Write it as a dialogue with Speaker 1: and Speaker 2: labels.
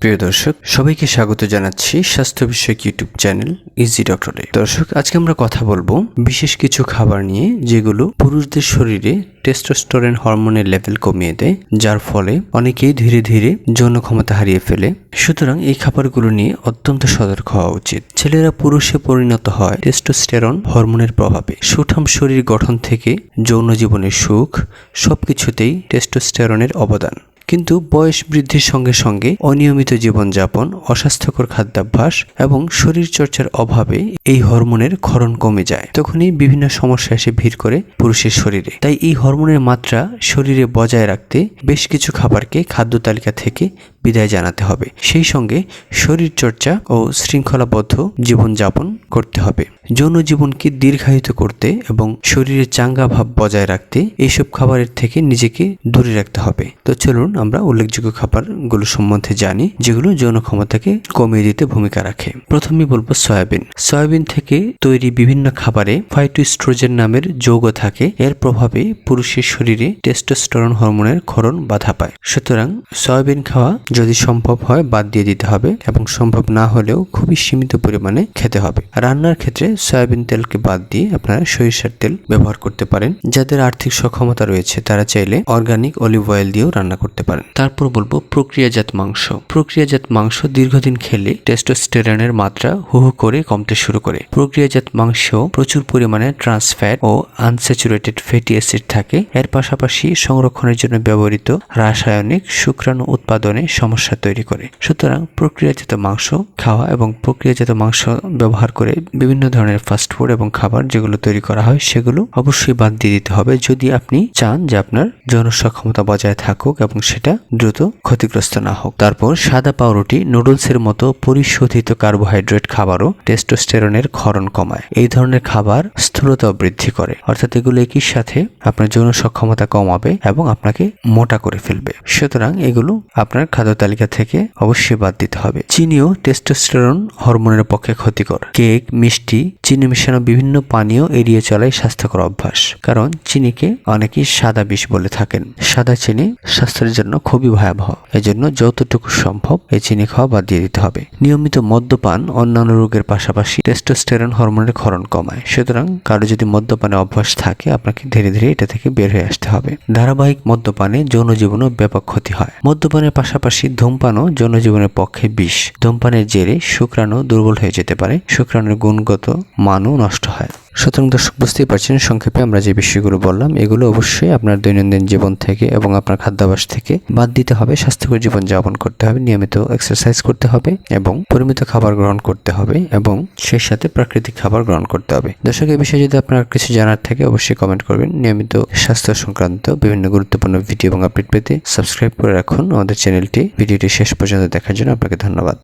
Speaker 1: প্রিয় দর্শক, সবাইকে স্বাগত জানাচ্ছি স্বাস্থ্য বিষয়ক ইউটিউব চ্যানেল ইজি ডক্টরে দর্শক, আজকে আমরা কথা বলব বিশেষ কিছু খাবার নিয়ে, যেগুলো পুরুষদের শরীরে টেস্টোস্টেরন হরমোনের লেভেল কমিয়ে দেয়, যার ফলে অনেকেই ধীরে ধীরে যৌন ক্ষমতা হারিয়ে ফেলে। সুতরাং এই খাবারগুলো নিয়ে অত্যন্ত সতর্ক হওয়া উচিত। ছেলেরা পুরুষে পরিণত হয় টেস্টোস্টেরন হরমোনের প্রভাবে। সুঠাম শরীর গঠন থেকে যৌন জীবনের সুখ সবকিছুতেই টেস্টোস্টেরনের অবদান। কিন্তু বয়স বৃদ্ধির সঙ্গে সঙ্গে অনিয়মিত জীবনযাপন, অস্বাস্থ্যকর খাদ্যাভ্যাস এবং শরীরচর্চার অভাবে এই হরমোনের ক্ষরণ কমে যায়। তখনই বিভিন্ন সমস্যা এসে ভিড় করে পুরুষের শরীরে। তাই এই হরমোনের মাত্রা শরীরে বজায় রাখতে বেশ কিছু খাবারকে খাদ্য তালিকা থেকে বিদায় জানাতে হবে। সেই সঙ্গে শরীর চর্চা ও শৃঙ্খলাবদ্ধ জীবনযাপন করতে হবে। যৌন জীবনকে দীর্ঘায়িত করতে এবং শরীরে চাঙ্গা ভাব বজায় রাখতে এইসব খাবারের থেকে নিজেকে দূরে রাখতে হবে। তো চলুন আমরা উল্লেখযোগ্য খাবারগুলো সম্বন্ধে জানি, যেগুলো যৌন ক্ষমতাকে কমিয়ে দিতে ভূমিকা রাখে। প্রথমে বলব সয়াবিন। সয়াবিন থেকে তৈরি বিভিন্ন খাবারে ফাইটোস্ট্রোজেন নামের যৌগ থাকে। এর প্রভাবে পুরুষের শরীরে টেস্টোস্টেরন হরমোনের ক্ষরণ বাধা পায়। সুতরাং সয়াবিন খাওয়া যদি সম্ভব হয় বাদ দিয়ে দিতে হবে এবং সম্ভব না হলেও খুবই সীমিত পরিমাণে খেতে হবে। রান্নার ক্ষেত্রে সয়াবিন তেলকে বাদ দিয়ে আপনারা সরিষার তেল ব্যবহার করতে পারেন। যাদের আর্থিক সক্ষমতা রয়েছে, তারা চাইলে অর্গানিক অলিভ অয়েল দিয়েও রান্না করতে পারেন। তারপর বলব প্রক্রিয়াজাত মাংস। প্রক্রিয়াজাত মাংস দীর্ঘদিন খেলে টেস্টোস্টেরনের মাত্রা হু হু করে কমতে শুরু করে। প্রক্রিয়াজাত মাংস প্রচুর পরিমাণে ট্রান্স ফ্যাট ও আনস্যাচুরেটেড ফ্যাটি অ্যাসিড থাকে। এর পাশাপাশি সংরক্ষণের জন্য ব্যবহৃত রাসায়নিক শুক্রাণু উৎপাদনে সমস্যা তৈরি করে। সুতরাং প্রক্রিয়াজাত মাংস খাওয়া এবং প্রক্রিয়াজাত মাংস ব্যবহার করে বিভিন্ন ধরনের ফাস্টফুড এবং খাবার যেগুলো তৈরি করা হয়, সেগুলো অবশ্যই বাদ দিয়ে দিতে হবে। যদি আপনি চান যে আপনার যৌন সক্ষমতা বজায় থাকুক এবং সেটা দ্রুত ক্ষতিগ্রস্ত না হোক। তারপর সাদা পাউরুটি, নুডলসের মতো পরিশোধিত কার্বোহাইড্রেট খাবারও টেস্টোস্টেরনের ক্ষরণ কমায়। এই ধরনের খাবার স্থূলতা বৃদ্ধি করে। অর্থাৎ এগুলো একই সাথে আপনার যৌন সক্ষমতা কমাবে এবং আপনাকে মোটা করে ফেলবে। সুতরাং এগুলো আপনার খাদ্য তালিকা থেকে অবশ্যই বাদ দিতে হবে। চিনিও টেস্টোস্টেরন হরমোনের পক্ষে ক্ষতিকর। কেক, মিষ্টি, চিনি মেশানো বিভিন্ন পানীয় এড়িয়ে চলাই স্বাস্থ্যকর অভ্যাস। কারণ চিনিকে অনেকেই সাদা বিষ বলে থাকেন। সাদা চিনি স্বাস্থ্যের জন্য খুবই ভয়াবহ। এজন্য যতটুকু সম্ভব এই চিনি খাওয়া বাদ দিয়ে দিতে হবে। নিয়মিত মদ্যপান অন্যান্য রোগের পাশাপাশি টেস্টোস্টেরন হরমোনের ক্ষরণ কমায়। সুতরাং কারও যদি মদ্যপানে অভ্যাস থাকে, আপনাকে ধীরে ধীরে এটা থেকে বের হয়ে আসতে হবে। ধারাবাহিক মদ্যপানে যৌন জীবনও ব্যাপক ক্ষতি হয়। মদ্যপানের পাশাপাশি ধূমপানও জনজীবনের পক্ষে বিষ। ধূমপানের জেরে শুক্রাণু দুর্বল হয়ে যেতে পারে। শুক্রাণুর গুণগত মানও নষ্ট হয়। সুতরাং দর্শক, বুঝতেই পারছেন, সংক্ষেপে আমরা যে বিষয়গুলো বললাম, এগুলো অবশ্যই আপনার দৈনন্দিন জীবন থেকে এবং আপনার খাদ্যাভ্যাস থেকে বাদ দিতে হবে, স্বাস্থ্যকর জীবন যাপন করতে হবে, নিয়মিত এক্সারসাইজ করতে হবে এবং পরিমিত খাবার গ্রহণ করতে হবে এবং সেই সাথে প্রাকৃতিক খাবার গ্রহণ করতে হবে। দর্শক এই বিষয়ে যদি আপনার কিছু জানার থাকে, অবশ্যই কমেন্ট করবেন। নিয়মিত স্বাস্থ্য সংক্রান্ত বিভিন্ন গুরুত্বপূর্ণ ভিডিও এবং আপডেট পেতে সাবস্ক্রাইব করে রাখুন। আমাদের চ্যানেলটি ভিডিওটি শেষ পর্যন্ত দেখার জন্য আপনাকে ধন্যবাদ।